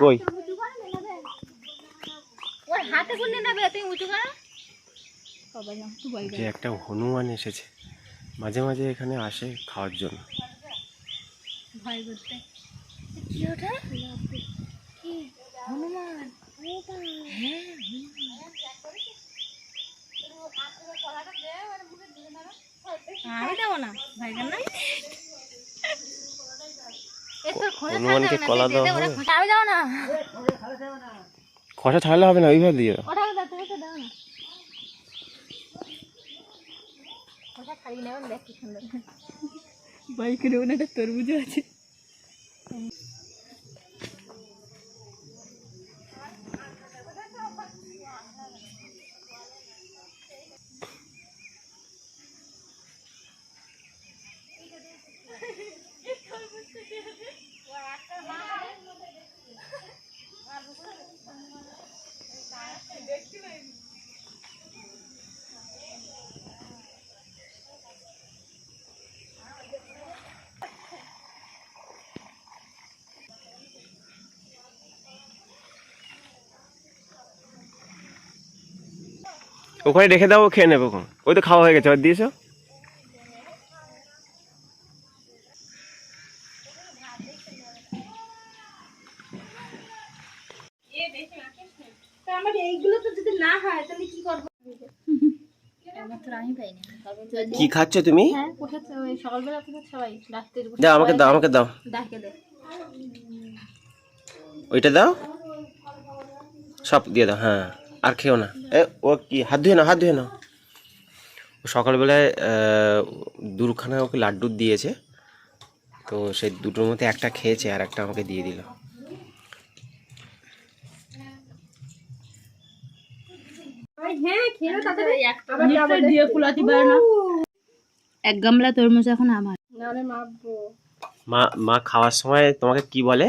কই? যে একটা হনুমান এসেছে মাঝে মাঝে এখানে আসে খাওয়ার জন্য। ভয় করতে কি ওটা? হনুমান। হ্যাঁ আমি দেবো না ভাই হনুমানকে কলা দেওয়া হবে? না। খসা ছাড়লে হবে না ওইভাবে দিয়ে দাও ওটা দাও তরমুজ তো দাও না ওটা ছাড়িয়ে নেবেন দেখ কি সুন্দর বাইকের ওখানে একটা তরমুজ আছে ওখানে রেখে দাও ও খেয়ে নেব ওখানে ওই তো খাওয়া হয়ে গেছে আর দিয়েছ? আমার এইগুলো তো যদি না তাহলে কি করব? আমার তো আমি পাইনি কি খাচ্ছ তুমি? হ্যাঁ দাও আমাকে দাও আমাকে দাও। ওইটা দাও। সব দিয়ে দাও হ্যাঁ। আর খেও না। এ ও কি হাত ধুয়ে নাও হাত ধুয়ে নাও। ও সকালবেলায় দুখানা ওকে লাড্ডু দিয়েছে। তো সেই দুটোর মধ্যে একটা খেয়েছে আর একটা আমাকে দিয়ে দিল। হ্যাঁ না এক গামলা তরমুজ এখন আমার। মা মা খাওয়ার সময় তোমাকে কি বলে?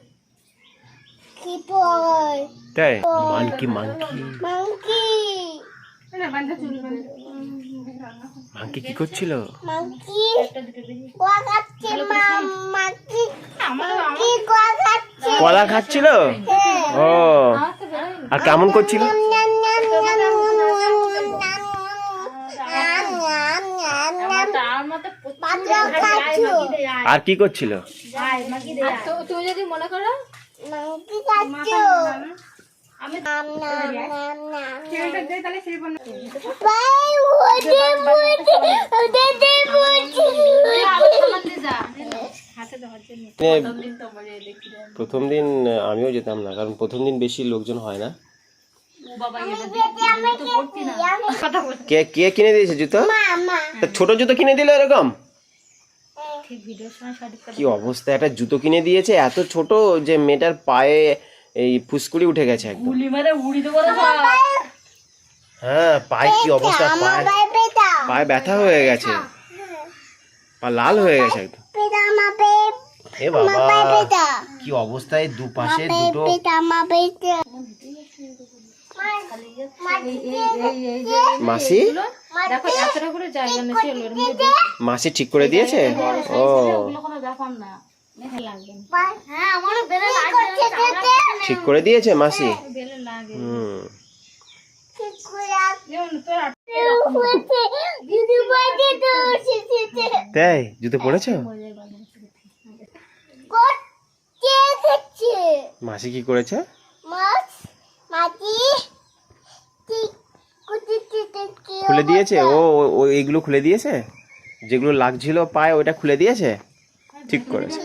তাই মানকি মানকি মানকি কি করছিল কলা খাচ্ছিল ও আর কেমন করছিল আর কি করছিল তুমি যদি মনে করো প্রথম দিন আমিও যেতাম না কারণ প্রথম দিন বেশি লোকজন হয় না। কে কে কিনে দিয়েছে জুতো? তা ছোট জুতো কিনে দিলে এরকম? ঠিক ভিডিওর সময় সঠিক কি অবস্থা? একটা জুতো কিনে দিয়েছে এত ছোট যে মেয়েটার পায়ে এই ফুসকুড়ি উঠে গেছে একদম। গুলি মারে উড়ি দেবো না হ্যাঁ পায়ে কি অবস্থা? পায়ে পায়ে ব্যথা হয়ে গেছে। পা লাল হয়ে গেছে একদম। এ বাবা কি অবস্থায় দুপাশে দুটো মাসি? দেখো এতটা করে জায়গা নিয়েছে ওর মাসি ঠিক করে দিয়েছে? ও। কোনো ব্যাপার না। হ্যাঁ ঠিক করে দিয়েছে মাসি? হুম। তাই? জুতো পড়েছো মাসি কি করেছে? খুলে দিয়েছে? ও, ও- এইগুলো খুলে দিয়েছে? যেগুলো লাগছিল পায়ে ওটা খুলে দিয়েছে? ঠিক করেছে।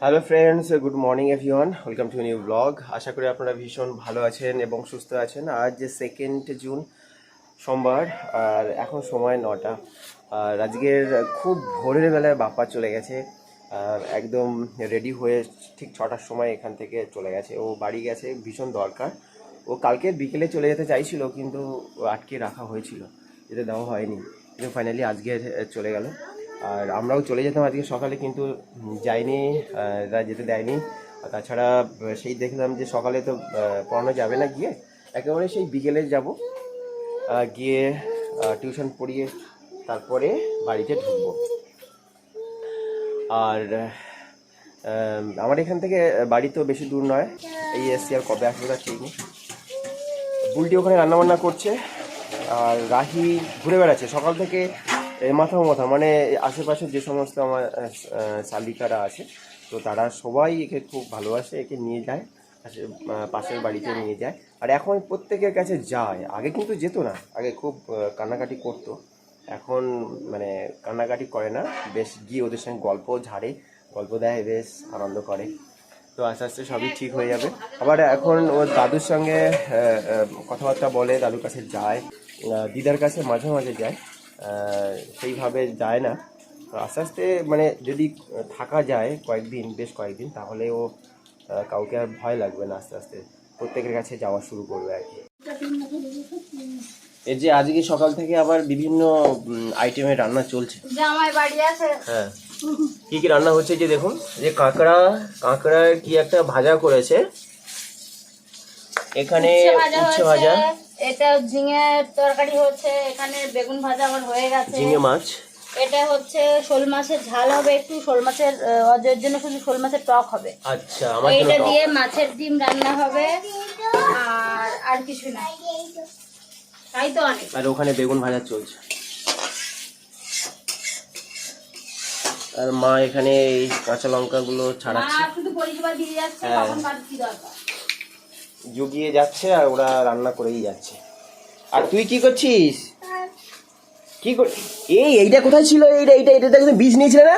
Hello friends good morning everyone welcome to new blog আশা করি আপনারা ভীষণ ভালো আছেন এবং সুস্থ আছেন। আজ যে সেকেন্ড জুন সোমবার, আর এখন সময় নটা। আর আজকের খুব ভোরের বেলায় বাপ্পা চলে গেছে। একদম রেডি হয়ে ঠিক ছটার সময় এখান থেকে চলে গেছে। ও বাড়ি গেছে, ভীষণ দরকার। ও কালকে বিকেলে চলে যেতে চাইছিল, কিন্তু আটকে রাখা হয়েছিল। যেতে দেওয়া হয়নি। কিন্তু ফাইনালি আজকে চলে গেল। আর আমরাও চলে যেতাম আজকে সকালে, কিন্তু যাইনি যেতে দেয়নি। তাছাড়া সেই দেখলাম যে সকালে তো পড়ানো যাবে না গিয়ে। একেবারে সেই বিকেলে যাব। গিয়ে টিউশন পড়িয়ে তারপরে বাড়িতে ঢুকবো। আর আমার এখান থেকে বাড়ি তো বেশি দূর নয়। এই এসছি আর কবে আসবে তার ঠিক নেই। বুলটি ওখানে রান্নাবান্না করছে, আর রাহি ঘুরে বেড়াচ্ছে। সকাল থেকে মাথা মাথা মানে আশেপাশে যে সমস্ত আমার শালিকারা আছে, তো তারা সবাই একে খুব ভালোবাসে, একে নিয়ে যায় পাশে- পাশের বাড়িতে নিয়ে যায়। আর এখন প্রত্যেকের কাছে যায়। আগে কিন্তু যেত না, আগে খুব কান্নাকাটি করতো। এখন মানে কান্নাকাটি করে না। বেশ গিয়ে ওদের সঙ্গে গল্প ঝাড়ে, গল্প দেয়, বেশ আনন্দ করে। তো আস্তে আস্তে সবই ঠিক হয়ে যাবে। আবার এখন ওর দাদুর সঙ্গে কথাবার্তা বলে, দাদুর কাছে যায় দিদার কাছে মাঝে মাঝে যায় সেইভাবে যায় না। তো আস্তে আস্তে মানে যদি থাকা যায় কয়েকদিন, বেশ কয়েকদিন, তাহলে ও কাউকে আর ভয় লাগবে না আস্তে আস্তে। প্রত্যেকের কাছে যাওয়া শুরু করবে আর কি। এই যে আজকে সকাল থেকে আবার বিভিন্ন আইটেমের রান্না চলছে। জামাই বাড়ি আছে। হ্যাঁ। কি কি রান্না হচ্ছে যে দেখুন যে কাঁকড়া কাঁকড়ার কি একটা ভাজা করেছে। এখানে উচ্ছে ভাজা এটা ঝিঙে তরকারি হচ্ছে এখানে বেগুন ভাজা আমার হয়ে গেছে। ঝিঙে মাছ। এটা হচ্ছে শোল মাছের ঝাল হবে একটু শোল মাছের অজয়ের জন্য শুধু শোল মাছের টক হবে। আচ্ছা আমার টক। দিয়ে মাছের ডিম রান্না হবে আর আর কিছু না। তাই তো অনেক। আর ওখানে বেগুন ভাজা চলছে। আর মা এখানে এই কাঁচা লঙ্কাগুলো ছাড়াচ্ছে। হ্যাঁ। জুগিয়ে যাচ্ছে আর ওরা রান্না করেই যাচ্ছে। আর তুই কি করছিস? কি এই এইটা কোথায় ছিল? এইটা এইটা এটা দেখে বীজ নিয়েছিলে না?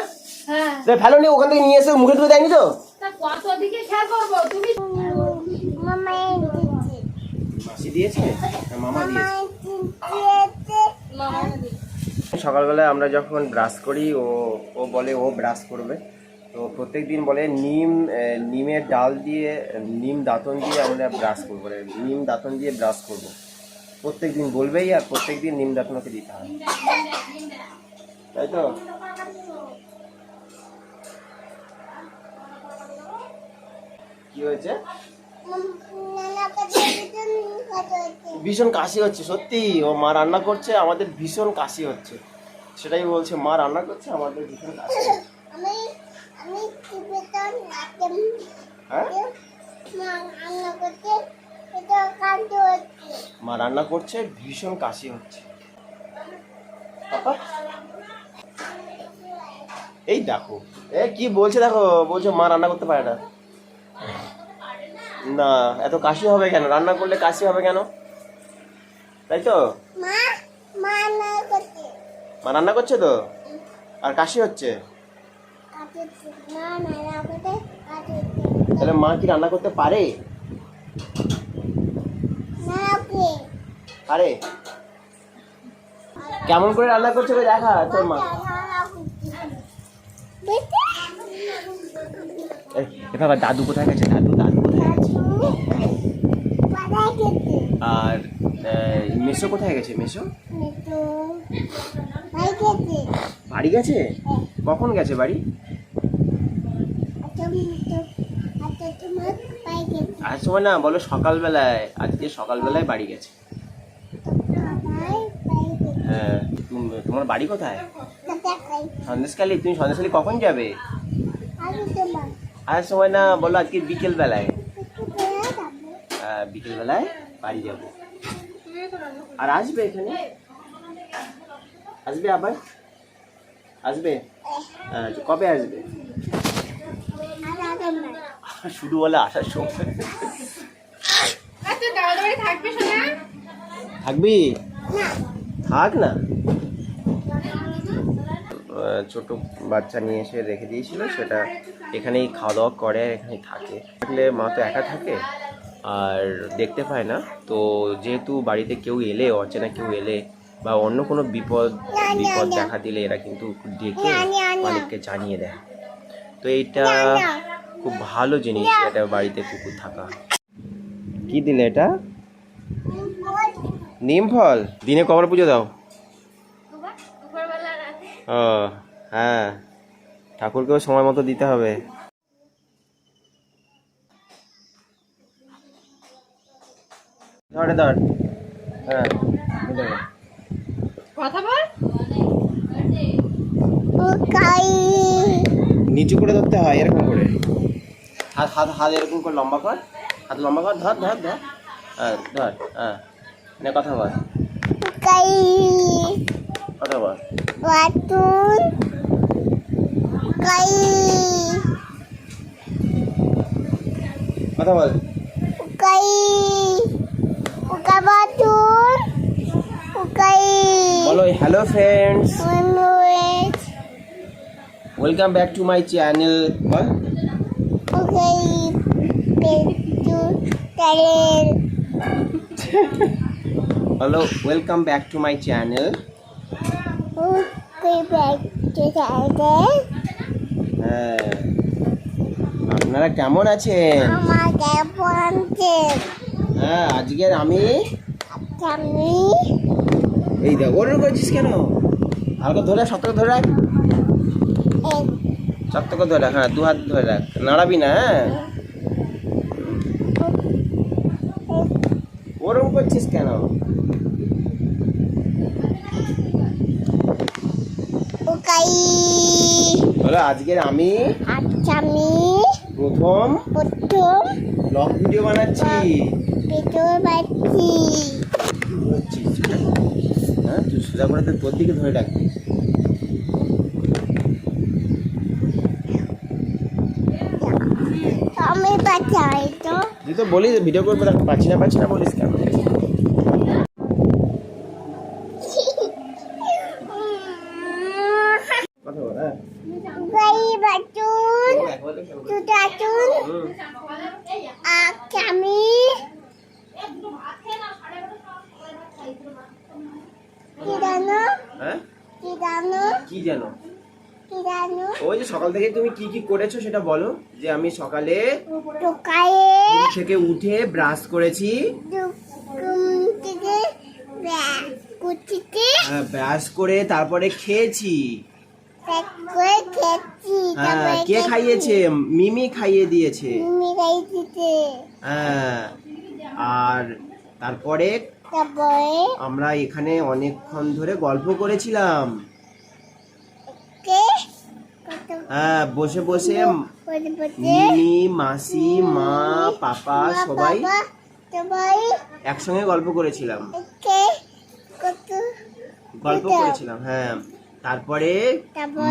হ্যাঁ। এটা ফেলো নি ওখান থেকে নিয়ে এসে মুখে টুকে দেয়নি তো কত দিকে খেয়াল করব? তুমি মাসি দিয়েছে? মামা দিয়েছে। মামা সকালবেলা আমরা যখন ব্রাশ করি ও ও বলে ও ব্রাশ করবে। তো প্রত্যেক দিন বলে নিম নিমের ডাল দিয়ে নিম দাঁতন দিয়ে আমরা ব্রাশ করব রে। নিম দাঁতন দিয়ে ব্রাশ করব। প্রত্যেক দিন বলবেই আর প্রত্যেক দিন নিম দাঁতন ওকে দিতে হবে তাই তো? কি হয়েছে? ভীষণ কাশি হচ্ছে, সত্যি। ও মা রান্না করছে, আমাদের ভীষণ কাশি হচ্ছে। সেটাই বলছে, মা রান্না করছে, আমাদের ভীষণ কাশি হ্যাঁ? মা রান্না করছে, ভীষণ কাশি হচ্ছে। এই দেখো, এ কি বলছে দেখো, বলছে মা রান্না করতে পারে না। না এত কাশি হবে কেন? রান্না করলে কাশি হবে কেন? তাই তো? মা রান্না করছে। তো? আর কাশি হচ্ছে? তাহলে মা কি রান্না করতে পারে? পারে কেমন করে রান্না করছে দেখা তোর মা। এই, দাদু কোথায় গেছে? দাদু দাদু কোথায় গেছে আর মেসো কোথায় গেছে মেসো? বাড়ি গেছে? কখন গেছে বাড়ি? আর সময় না বলো সকালবেলায় আজকে সকালবেলায় বাড়ি গেছে। হ্যাঁ তোমার বাড়ি কোথায়? সন্দেশখালি। তুমি সন্দেশখালি কখন যাবে? আর সময় না বলো আজকে বিকেল বেলায় বিকেল বেলায় বাড়ি যাব। আর আসবে এখানে? আসবে আবার? আসবে? হ্যাঁ, কবে আসবে? শুধু বলে আসার সময়। থাকবে? থাক না। ছোট বাচ্চা নিয়ে এসে রেখে দিয়েছিল সেটা এখানেই খাওয়া দাওয়া করে এখানেই থাকে। থাকলে মা তো একা থাকে? আর দেখতে পায় না। তো যেহেতু বাড়িতে কেউ এলে অচেনা কেউ এলে বা অন্য কোনো বিপদ বিপদ দেখা দিলে এরা কিন্তু ডেকে মালিককে জানিয়ে দেয়। তো এইটা খুব ভালো জিনিস এটা বাড়িতে কুকুর থাকা। কি দিলে এটা? নিম ফল। দিনে কবার পুজো দাও। ও হ্যাঁ। ঠাকুরকেও সময় মতো দিতে হবে। ধর ধর হ্যাঁ কথা বল। নিচু করে ধরতে হয় এরকম করে। হাত হাত হাত এরকম করে লম্বা কর। হাত লম্বা কর ধর ধর ধর। হ্যাঁ ধর হ্যাঁ। নে কথা বল। কথা বল। বাতুন উকাই কথা বল। উকাই বাতুন উকাই বলো hello friends welcome back to my channel বল উকাই পেটু তারেল hello welcome back to my channel Ukai ব্যাগ তারেল হ্যাঁ। আপনারা কেমন আছেন? আমার কেমন হ্যাঁ আজকের আমি? আমি এই দেখ ওর করছিস কেন? হালকা ধরে রাখ শক্ত ধরে রাখ। শক্ত করে ধরে রাখ হ্যাঁ দু হাত ধরে রাখ। নাড়াবি না হ্যাঁ? ওরম করছিস কেন? বলো আজকের আমি আচ্ছা আমি প্রথম প্রথম ব্লগ ভিডিও বানাচ্ছি। পেটুর বাচ্চি কি হ্যাঁ তুই সোজা করে তুই তোর দিকে ধরে রাখবি আমি তো। তুই তো বলিস ভিডিও করব পাচ্ছি না পাচ্ছি না বলিস কেন কথা বল হ্যাঁ উকাই বাচুন একবার তো কেন বলিস? তুতাচুন হুম। আচ্ছা আমি কি জানো হ্যাঁ কি জানো কি জানো কি জানো ওই যে সকাল থেকে তুমি কি কি করেছ সেটা বলো। যে আমি সকালে ঘুম থেকে উঠে ব্রাশ করেছি। ঘুম ব্রাশ করে তারপরে খেয়েছি। হ্যাঁ কে খাইয়েছে? মিমি খাইয়ে দিয়েছে। হ্যাঁ আর তারপরে আমরা এখানে অনেকক্ষণ ধরে গল্প করেছিলাম। কে? হ্যাঁ বসে বসে বসে মিমি মাসি মা পাপা সবাই একসঙ্গে গল্প করেছিলাম। গল্প করেছিলাম হ্যাঁ। তারপরে?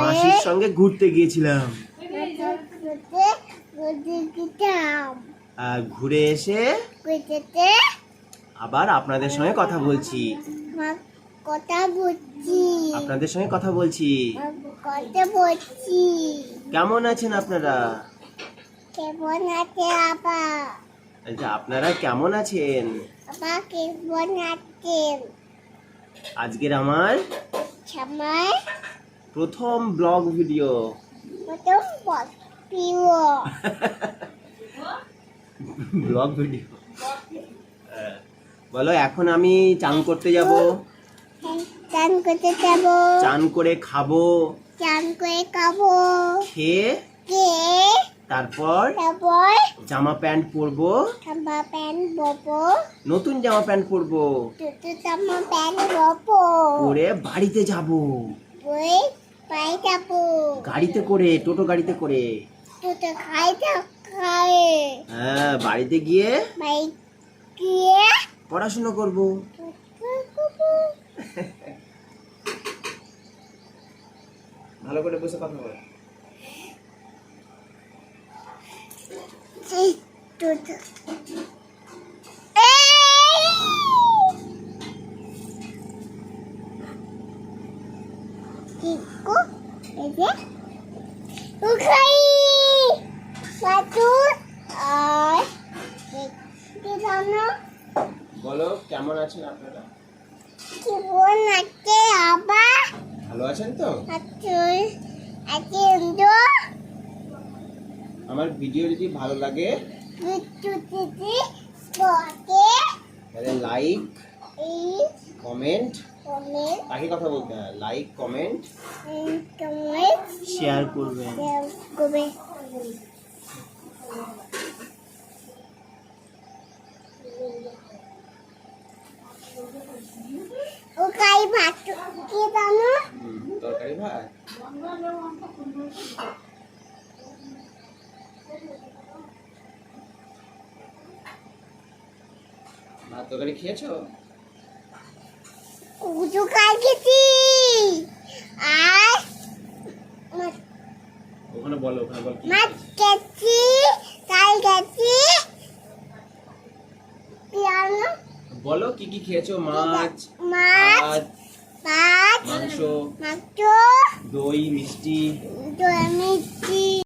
মাসির সঙ্গে ঘুরতে গিয়েছিলাম। আর ঘুরে এসে আবার আপনাদের সঙ্গে কথা বলছি। কথা বলছি। আপনাদের সঙ্গে কথা বলছি। কথা বলছি। কেমন আছেন আপনারা? কেমন আছে আপা? আচ্ছা আপনারা কেমন আছেন? আপা কেমন আছে আজকের আমার সময় প্রথম ব্লগ ভিডিও। কত প্রিয় ব্লগ ভিডিও। বলো এখন আমি চান করতে যাব। চান করতে যাব। চান করে খাব। চান করে খাব। খেয়ে কে তারপর তারপর জামা প্যান্ট পরবো। জামা প্যান্ট বপো নতুন জামা প্যান্ট পরবো। দুটো জামা প্যান্ট বপো পরে বাড়িতে যাব। বই পাই যাব। গাড়িতে করে টোটো গাড়িতে করে। খাই যা খাই হ্যাঁ বাড়িতে গিয়ে বাই গিয়ে পড়াশুনো করব। ভালো করে বসে কথা বল। এই দুটো এই! চিকু কি জানো বলো কেমন আছেন আপনারা কি বোন আছে আবার ভালো আছেন তো আছে আছে ইন্দু আমার ভিডিও যদি ভালো লাগে বকে তাহলে লাইক কমেন্ট কমেন্ট তাকে কথা বলতে লাইক কমেন্ট কমেন্ট শেয়ার করবে। ও ভাত কি জানো? তরকারি ভাত? ভাত তরকারি খেয়েছো? কুচু কাই খেছি আর ওখানে বলো ওখানে বল কি মাছ খেছি কাই খেছি পিয়ানো বলো কি কি খেয়েছো? মাছ মাছ মাছ মাংস মাছ দই মিষ্টি। দই মিষ্টি।